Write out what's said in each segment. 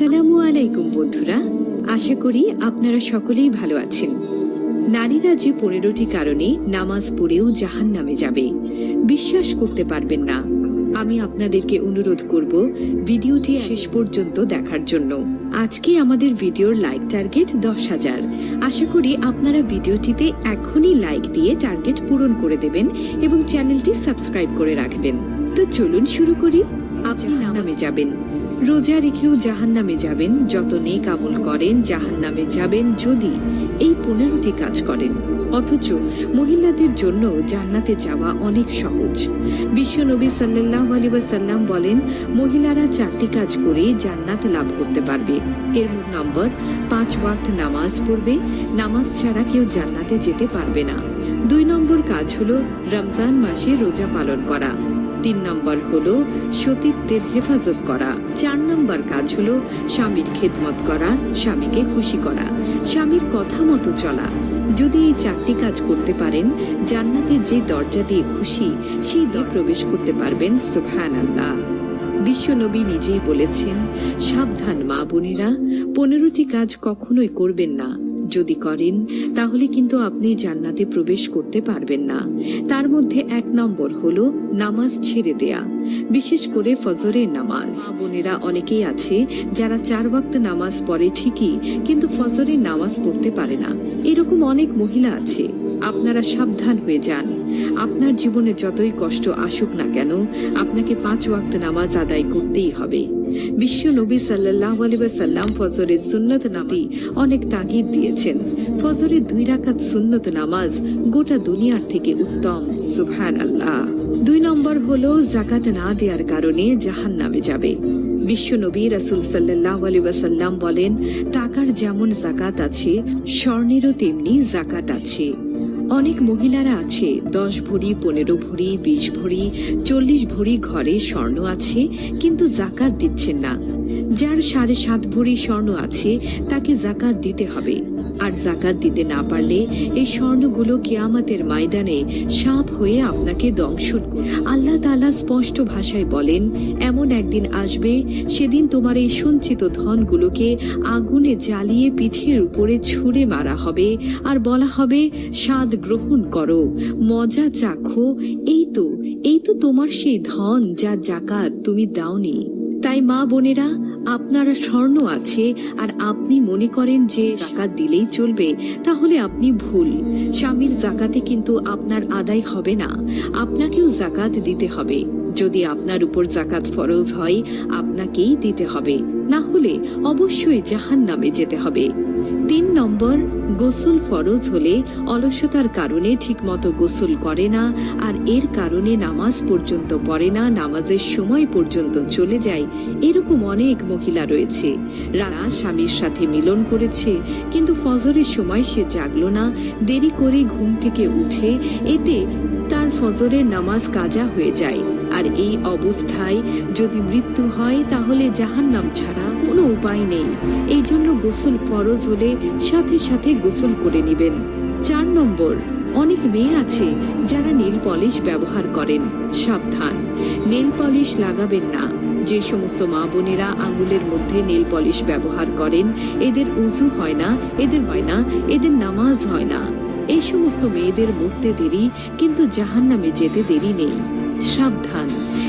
আসসালামু আলাইকুম, বন্ধুরা। আশা করি আপনারা সকলেই ভালো আছেন। নারীরা যে পনেরোটি কারণে নামাজ পড়েও জাহান নামে যাবে, বিশ্বাস করতে পারবেন না। আমি আপনাদেরকে অনুরোধ করব ভিডিওটি শেষ পর্যন্ত দেখার জন্য। আজকে আমাদের ভিডিওর লাইক টার্গেট দশ হাজার। আশা করি আপনারা ভিডিওটিতে এখনই লাইক দিয়ে টার্গেট পূরণ করে দেবেন এবং চ্যানেলটি সাবস্ক্রাইব করে রাখবেন। তো চলুন শুরু করি। আপনি নামে যাবেন। রোজা রেখেও জাহান নামে যাবেন, যত নেক আমল করেন জাহান নামে যাবেন যদি এই পনেরোটি কাজ করেন। অথচ মহিলাদের জন্য জান্নাতে যাওয়া অনেক সহজ। বিশ্বনবী সাল্লাহ আলী সাল্লাম বলেন, মহিলারা চারটি কাজ করে জান্নাত লাভ করতে পারবে। এর নম্বর, পাঁচ ওয়াক্ত নামাজ পড়বে, নামাজ ছাড়া কেউ জান্নাতে যেতে পারবে না। দুই নম্বর কাজ হলো রমজান মাসে রোজা পালন করা। তিন নম্বর হলো সতীত্বের হেফাজত করা। চার নম্বর কাজ হলো স্বামীর খেদমত করা, স্বামীকে খুশি করা, স্বামীর কথা মতো চলা। যদি এই চারটি কাজ করতে পারেন, জান্নাতের যে দরজা দিয়ে খুশি, সেই দিয়ে প্রবেশ করতে পারবেন সুবহান আল্লাহ বিশ্বনবী নিজেই বলেছেন, সাবধান মা বোনেরা, পনেরোটি কাজ কখনোই করবেন না। যদি করেন, তাহলে কিন্তু আপনি জান্নাতে প্রবেশ করতে পারবেন না। তার মধ্যে এক নম্বর হল নামাজ ছেড়ে দেয়া, বিশেষ করে ফজরের নামাজ। বোনেরা অনেকেই আছে যারা চার ওয়াক্ত নামাজ পড়ে ঠিকই, কিন্তু ফজরের নামাজ পড়তে পারে না। এরকম অনেক মহিলা আছে, আপনারা সাবধান হয়ে যান। আপনার জীবনে যতই কষ্ট আসুক না কেন, আপনাকে পাঁচ ওয়াক্ত নামাজ আদায় করতেই হবে। বিশ্ব নবী সাল্লাহ সাল্লাম ফজরের সুন্নত নামে অনেক তাগিদ দিয়েছেন। ফজরের দুই রাকাত সুন্নত নামাজ গোটা দুনিয়ার থেকে উত্তম সুবহান আল্লাহ দুই নম্বর হলো জাকাত না দেওয়ার কারণে জাহান নামে যাবে বিশ্বনবী রাসুল সাল্লাহ আলী বলেন, টাকার যেমন জাকাত আছে, স্বর্ণেরও তেমনি জাকাত আছে। অনেক মহিলারা আছে। দশ ভরি, পনেরো ভরি, বিশ ভরি, চল্লিশ ভরি ঘরে স্বর্ণ আছে, কিন্তু জাকাত দিচ্ছেন না। যার সাড়ে সাত ভরি স্বর্ণ আছে, তাকে জাকাত দিতে হবে। আর জাকাত দিতে না পারলে এই স্বর্ণগুলো কেয়ামাতের ময়দানে সাপ হয়ে আপনাকে দংশন করবে। আল্লাহ তাআলা স্পষ্ট ভাষায় বলেন, এমন একদিন আসবে, সেদিন তোমার এই সঞ্চিত ধনগুলোকে আগুনে জ্বালিয়ে পিঠের উপরে ছুঁড়ে মারা হবে আর বলা হবে, স্বাদ গ্রহণ করো, মজা চাখো, এই তো এই তো তোমার সেই ধন যা জাকাত তুমি দাওনি। তাই মা বোনেরা আপনারা স্বর্ণ আছে আর আপনি মনে করেন যে জাকাত দিলেই চলবে, তাহলে আপনি ভুল। স্বামীর জাকাতে কিন্তু আপনার আদায় হবে না। আপনাকেও জাকাত দিতে হবে। যদি আপনার উপর জাকাত ফরজ হয়, আপনাকেই দিতে হবে। না হলে অবশ্যই জাহান নামে যেতে হবে। তিন নম্বর, গোসল ফরজ হলে অলসতার কারণে ঠিকমতো গোসল করে না আর এর কারণে নামাজ পর্যন্ত পড়ে না, নামাজের সময় পর্যন্ত চলে যায়, এরকম অনেক মহিলা রয়েছে। রানা স্বামীর সাথে মিলন করেছে, কিন্তু ফজরের সময় সে জাগলো না, দেরি করে ঘুম থেকে উঠে, এতে তার ফজরের নামাজ কাজা হয়ে যায়। আর এই অবস্থায় যদি মৃত্যু হয়, তাহলে জাহান্নাম ছাড়া কোনো উপায় নেই। এই জন্য গোসল ফরজ হলে সাথে সাথে গোসল করে নেবেন। চার নম্বর, অনেক মেয়ে আছে যারা নীল পলিশ ব্যবহার করেন। সাবধান, নেল পলিশ লাগাবেন না। যে সমস্ত মা বোনেরা আঙুলের মধ্যে নেল পলিশ ব্যবহার করেন, এদের উজু হয় না, এদের হয় না, এদের নামাজ হয় না। এই সমস্ত মেয়েদের মরতে দেরি, কিন্তু জাহান নামে যেতে দেরি নেই। সাবধান।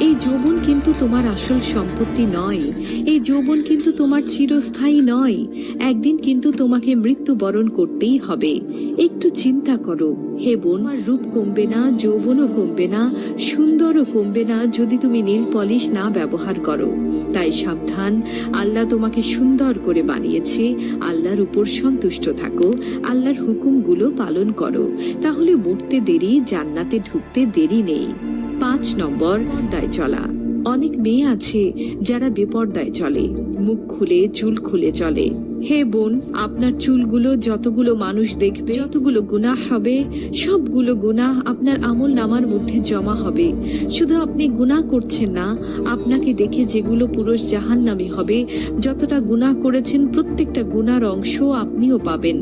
এই যৌবন কিন্তু তোমার আসল সম্পত্তি নয়। এই যৌবন কিন্তু তোমার চিরস্থায়ী নয়। একদিন কিন্তু তোমাকে মৃত্যুবরণ করতেই হবে। একটু চিন্তা করো। হে বোন রূপ কমবে না, যৌবনও কমবে না, সুন্দরও কমবে না যদি তুমি নীল পলিশ না ব্যবহার করো। তাই সাবধান। আল্লাহ তোমাকে সুন্দর করে বানিয়েছে। আল্লাহর উপর সন্তুষ্ট থাকো। আল্লাহর হুকুমগুলো পালন করো। তাহলে মরতে দেরি, জান্নাতে ঢুকতে দেরি নেই। পাঁচ নম্বর দায় চলা। অনেক মেয়ে আছে যারা বেপর্দায় চলে, মুখ খুলে, চুল খুলে চলে। হে বোন, আপনার চুলগুলো যতগুলো মানুষ দেখবে, যতগুলো গুনাহ হবে, সবগুলো গুনাহ আপনার আমল নামার মধ্যে জমা হবে। শুধু আপনি গুনাহ করছেন না, আপনাকে দেখে যেগুলো পুরুষ জাহান্নামী হবে, যতটা গুনাহ করেছেন প্রত্যেকটা গুনার অংশ আপনিও পাবেন।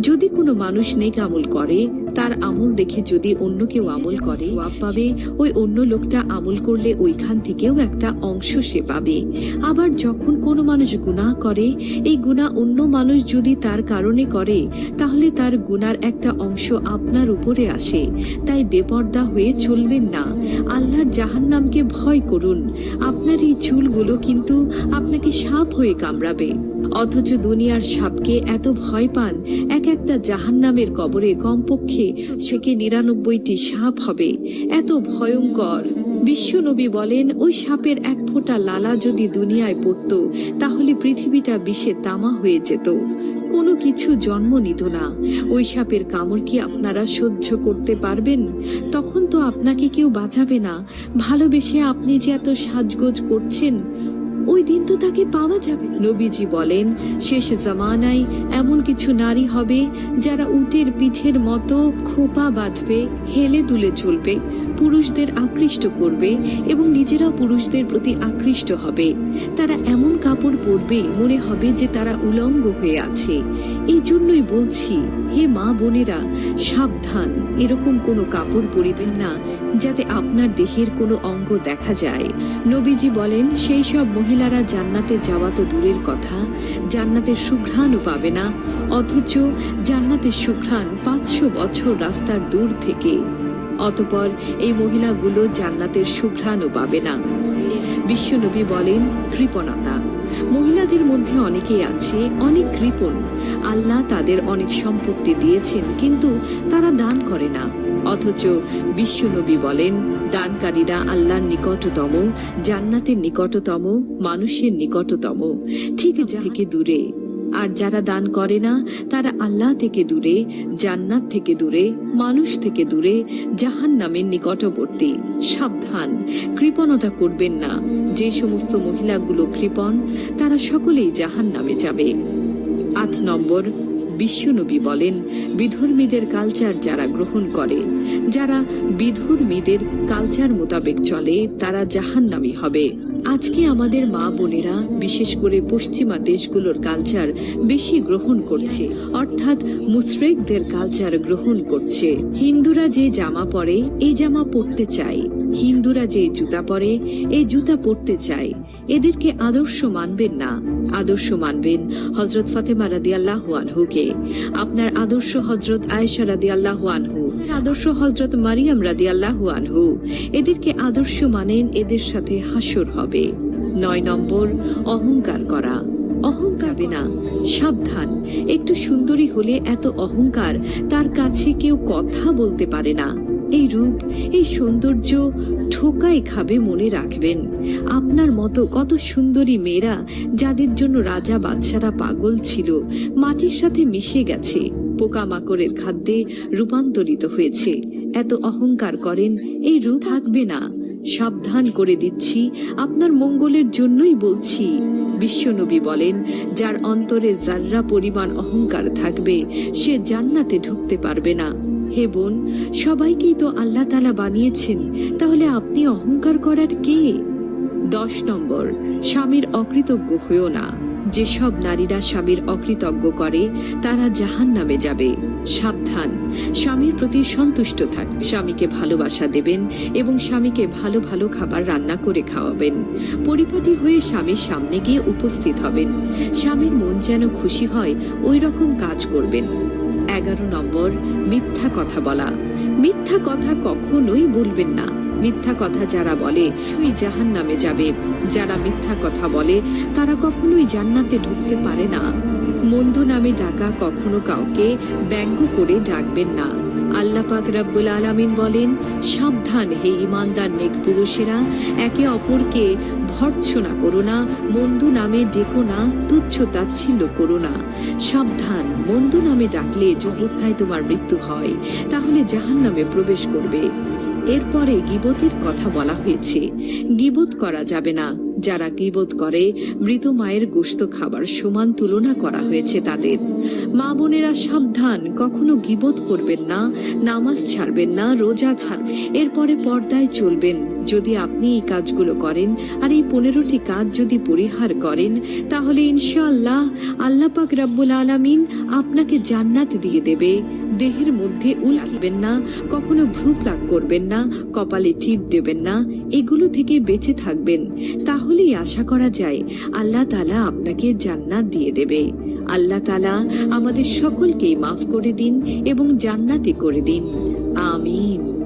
যদি কোনো মানুষ নেক আমল করে তার আমল দেখে যদি অন্য কেউ আমল করে পাবে। ওই অন্য লোকটা আমল করলে ওইখান থেকেও একটা অংশ সে পাবে। আবার যখন কোনো মানুষ গুনাহ করে এই গুনাহ অন্য মানুষ যদি তার কারণে করে তাহলে তার গুনার একটা অংশ আপনার উপরে আসে। তাই বেপর্দা হয়ে চলবেন না। আল্লাহর জাহান্নামকে ভয় করুন। আপনার এই চুলগুলো কিন্তু আপনাকে সাপ হয়ে কামড়াবে। অথচ দুনিয়ার সাপকে এত ভয় পান এক একটা জাহান্নামের কবরে কমপক্ষে সেকে নিরানব্বইটি সাপ হবে? এত ভয়ঙ্কর। বিশ্বনবী বলেন ওই সাপের এক ফোঁটা লালা যদি দুনিয়ায় পড়তো, তাহলে পৃথিবীটা বিষে তামা হয়ে যেত। কোনো কিছু জন্ম নিত না। ওই সাপের কামড় কি আপনারা সহ্য করতে পারবেন? তখন তো আপনাকে কেউ বাঁচাবে না। ভালোবেসে আপনি যে এত সাজগোজ করছেন ওই দিন তো তাকে পাওয়া যাবে। নবীজি বলেন, শেষ জামানায় এমন কিছু নারী হবে যারা উটের পিঠের মতো খোপা বাঁধবে, হেলে দুলে চলবে পুরুষদের আকৃষ্ট করবে এবং নিজেরাও পুরুষদের প্রতি আকৃষ্ট হবে। তারা এমন কাপড় পরবে, মনে হবে যে তারা উলঙ্গ হয়ে আছে। এই জন্যই বলছি, হে মা বোনেরা, সাবধান, এরকম কোনো কাপড় পরিবেন না, যাতে আপনার দেহের কোনো অঙ্গ দেখা যায়। নবীজি বলেন, সেই সব মহিলারা জান্নাতে যাওয়া তো দূরের কথা, জান্নাতের সুঘ্রাণও পাবে না, অথচ জান্নাতের সুঘ্রাণ পাঁচশো বছর রাস্তার দূর থেকে। অতপর এই মহিলাগুলো জান্নাতের সুঘ্রাণও পাবে না। বিশ্বনবী বলেন, কৃপণতা। মহিলাদের মধ্যে অনেকেই আছে, অনেক কৃপণ। আল্লাহ তাদের অনেক সম্পত্তি দিয়েছেন, কিন্তু তারা দান করে না। অথচ বিশ্বনবী বলেন, দানকারীরা আল্লাহর নিকটতম, জান্নাতের নিকটতম, মানুষের নিকটতম। ঠিক যা থেকে দূরে। আর যারা দান করে না, তারা আল্লাহ থেকে দূরে, জান্নাত থেকে দূরে, মানুষ থেকে দূরে জাহান নামের নিকটবর্তী। সাবধান, কৃপণতা করবেন না। যে সমস্ত মহিলাগুলো কৃপণ, তারা সকলেই জাহান নামে যাবে। আট নম্বর, বিশ্বনবী বলেন, বিধর্মীদের কালচার যারা গ্রহণ করে, যারা বিধর্মীদের কালচার মোতাবেক চলে, তারা জাহান্নামী হবে। আজকে আমাদের মা বোনেরা, বিশেষ করে পশ্চিমা দেশগুলোর কালচার বেশি গ্রহণ করছে। অর্থাৎ মুসরেকদের কালচার গ্রহণ করছে। হিন্দুরা যে জামা পরে এই জামা পরতে চায়। হিন্দুরা যে জুতা পরে, এই জুতা পরতে চায়। এদেরকে আদর্শ মানবেন না। আদর্শ মানবেন হজরত ফাতেমা রাদি আল্লাহ আনহুকে। আপনার আদর্শ হজরত আয়েশা রাদি আল্লাহ আনহু আদর্শ হজরত মারিয়াম রাদি আল্লাহ আনহু। এদেরকে আদর্শ মানেন, এদের সাথে হাসর হবে। নয় নম্বর, অহংকার করা। অহংকার না সাবধান। একটু সুন্দরী হলে এত অহংকার, তার কাছে কেউ কথা বলতে পারে না। এই রূপ, এই সৌন্দর্য ঠোকাই খাবে মনে রাখবেন। আপনার মতো কত সুন্দরী মেয়েরা যাদের জন্য রাজা বাদশারা পাগল ছিল, মাটির সাথে মিশে গেছে, পোকামাকড়ের খাদ্যে রূপান্তরিত হয়েছে। এত অহংকার করেন, এই রূপ থাকবে না। সাবধান করে দিচ্ছি, আপনার মঙ্গলের জন্যই বলছি। বিশ্বনবী বলেন, যার অন্তরে জাররা পরিমাণ অহংকার থাকবে, সে জান্নাতে ঢুকতে পারবে না। হে বোন, সবাইকেই তো আল্লাহ তালা বানিয়েছেন, তাহলে আপনি অহংকার করার কে? দশ নম্বর, স্বামীর অকৃতজ্ঞ হয়েও না। যেসব নারীরা স্বামীর অকৃতজ্ঞ করে, তারা জাহান নামে যাবে। সাবধান, স্বামীর প্রতি সন্তুষ্ট থাক, স্বামীকে ভালোবাসা দেবেন এবং স্বামীকে ভালো ভালো খাবার রান্না করে খাওয়াবেন। পরিপাটি হয়ে স্বামীর সামনে গিয়ে উপস্থিত হবেন। স্বামীর মন যেন খুশি হয়, ওই রকম কাজ করবেন। এগারো নম্বর, মিথ্যা কথা বলা। মিথ্যা কথা কখনোই বলবেন না। মিথ্যা কথা যারা বলে ওই জাহান নামে যাবে। যারা মিথ্যা কথা বলে, তারা কখনোই জান্নাতে ঢুকতে পারে না। মন্দ নামে ডাকা কখনো কাউকে ব্যঙ্গ করে ডাকবেন না। আল্লাহ পাক রাব্বুল আলামিন বলেন, সাবধান হে ইমানদার নেক পুরুষেরা, একে অপরকে ভর্ৎসনা করো না, মন্দ নামে ডেকো না, তুচ্ছ তাচ্ছিল্য করো না। সাবধান, মন্দ নামে ডাকলে যুবস্থায় তোমার মৃত্যু হয়, তাহলে জাহান নামে প্রবেশ করবে। এরপরে গিবতের কথা বলা হয়েছে। গিবত করা যাবে না। যারা গিবোধ করে, মৃত মায়ের গোশত খাবার সমান তুলনা করা হয়েছে তাদের। মা বোনেরা সাবধান, কখনো গিবত করবেন না, নামাজ ছাড়বেন না, রোজা ছাড়, এরপরে পর্দায় চলবেন। যদি আপনি এই কাজগুলো করেন আর এই পনেরোটি কাজ যদি পরিহার করেন, তাহলে ইনশাআল্লাহ আল্লাপাক রাব্বুল আলামিন আপনাকে জান্নাত দিয়ে দেবে। দেহের মধ্যে উল্কিবেন না, কখনো ভ্রু প্লাক করবেন না, কপালে টিপ দেবেন না, এগুলো থেকে বেঁচে থাকবেন। তাহলেই আশা করা যায়, আল্লাহ তালা আপনাকে জান্নাত দিয়ে দেবে। আল্লাহ তালা আমাদের সকলকেই মাফ করে দিন এবং জান্নাতি করে দিন। আমিন।